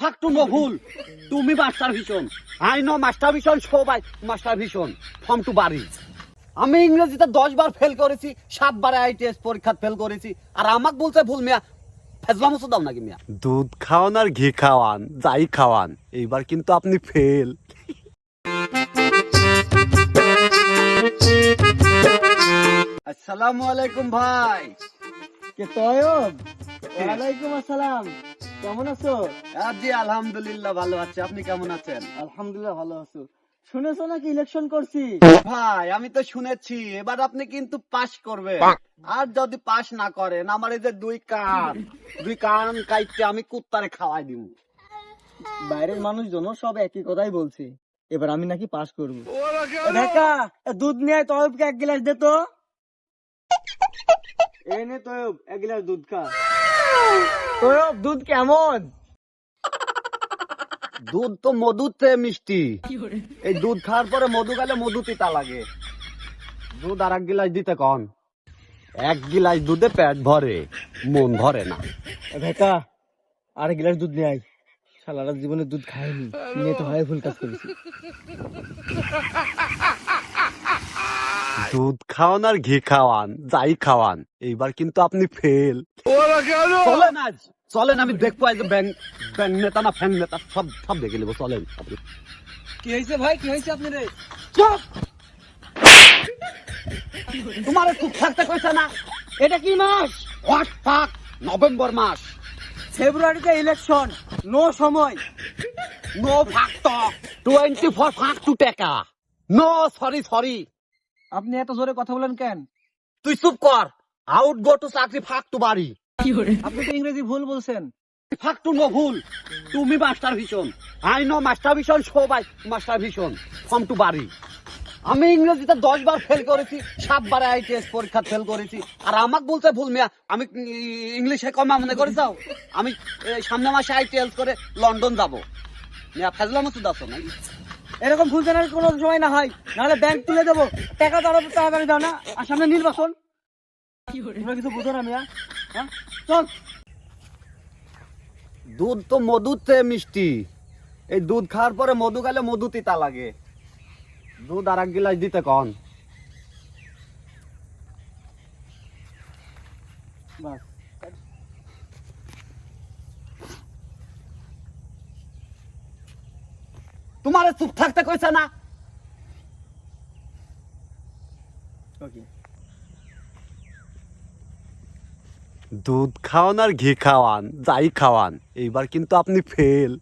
ফাক্টু তুমি মাস্টার ভীষণ। I know master ভীষণ সবাই মাস্টার ভীষণ। ফর্ম টু বাড়ি। আমি ইংরেজিতে দশ বার ফেল করেছি আইটিএস পরীক্ষা ফেল করেছি। আর আমাকে বলছে ভুল মিয়া ফেজলাম দাও নাকি মিয়া? দুধ খাওয়ান আর ঘি খাওয়ান যাই খাওয়ান এইবার কিন্তু আপনি ফেল আসসালামু আলাইকুম ভাই। কে তয়ব? ওয়ালাইকুম আসসালাম। কেমন আছো? আহ, জি আলহামদুলিল্লাহ ভালো আছি। আপনি কেমন আছেন? আলহামদুলিল্লাহ ভালো আছো। শুনেছো নাকি ইলেকশন করছি? ভাই আমি তো শুনেছি এবার আপনি কিন্তু পাস করবেন। আর যদি পাস না করেন আমার এই যে দুই কান দুই কান কাইতে আমি কুত্তারে খাওয়াই দিব। বাইরের মানুষজন সব একই কথাই বলছে। এবার আমি নাকি পাস করব। ঢাকা দুধ নিয়ে তয়বকে এক গ্লাস দে তো। এই নে তয়ব এক গ্লাস দুধ খা। তয়ব দুধ কেমন? দুধ তো মধুতে মিষ্টি। এই দুধ খাওয়ার পরে মধু গেলে মধু তিতা লাগে। দুধ আর এক গিলাস দিতে কন? এক গিলাস দুধে পেট ভরে মন ভরে না। ঢাকা আর গ্লাস দুধ নিয়ে আয়। সালারা জীবনে দুধ খায়নি নিয়ে তো হয় ভুল কাজ করেছি। দুধ খাওয়ান আর ঘি খাওয়ান যাই খাওয়ান এইবার কিন্তু আপনি ফেল চলেন আজ চলেন আমি দেখব আজ ব্যাংক ব্যাংক নেতা না ফ্যান নেতা সব সব দেখে নেব চলেন। আপনি কি হয়েছে ভাই? কি হয়েছে আপনি রে চুপ! তোমার চুপ থাকতে কইছে না? এটা কি মাস? হোয়াট ফাক নভেম্বর মাস। ফেব্রুয়ারিতে ইলেকশন নো সময়। নো ফাক তো টোয়েন্টি ফোর ফাক টু টাকা। নো সরি সরি আপনি এত জোরে কথা বলেন কেন? তুই চুপ কর। আউট গো টু চাকরি ফাক টু বাড়ি। আপনি তো ইংরেজি ভুল বলছেন। ফাক টু নো ভুল। তুমি মাস্টার ভীষণ। আই নো মাস্টার ভীষণ সবাই মাস্টার ভীষণ। ফর্ম টু বাড়ি। আমি ইংরেজিতে দশ বার ফেল করেছি সাত বারে আইটিএস পরীক্ষা ফেল করেছি। আর আমাকে বলছে ভুল মিয়া আমি ইংলিশে কমা মনে করে যাও? আমি সামনে মাসে আইটিএস করে লন্ডন যাব। মিয়া ফেজলাম আছো নাকি? এরকম ভুল জানার কোনো সময় না হয়। নাহলে ব্যাংক তুলে দেবো। টাকা তারা তাড়াতাড়ি দাও না? আর সামনে নির্বাচন। তোমরা কিছু বুঝো না মিয়া? হ্যাঁ? চল। দুধ তো মধুতে মিষ্টি। এই দুধ খাওয়ার পরে মধু গেলে মধু তিতা লাগে। দুধ আর এক গিলাস দিতে কন। বাস তোমার চুপ থাকতে কইছে না। ওকে দুধ খাওয়ান আর ঘি খাওয়ান যাই খাওয়ান এইবার কিন্তু আপনি ফেল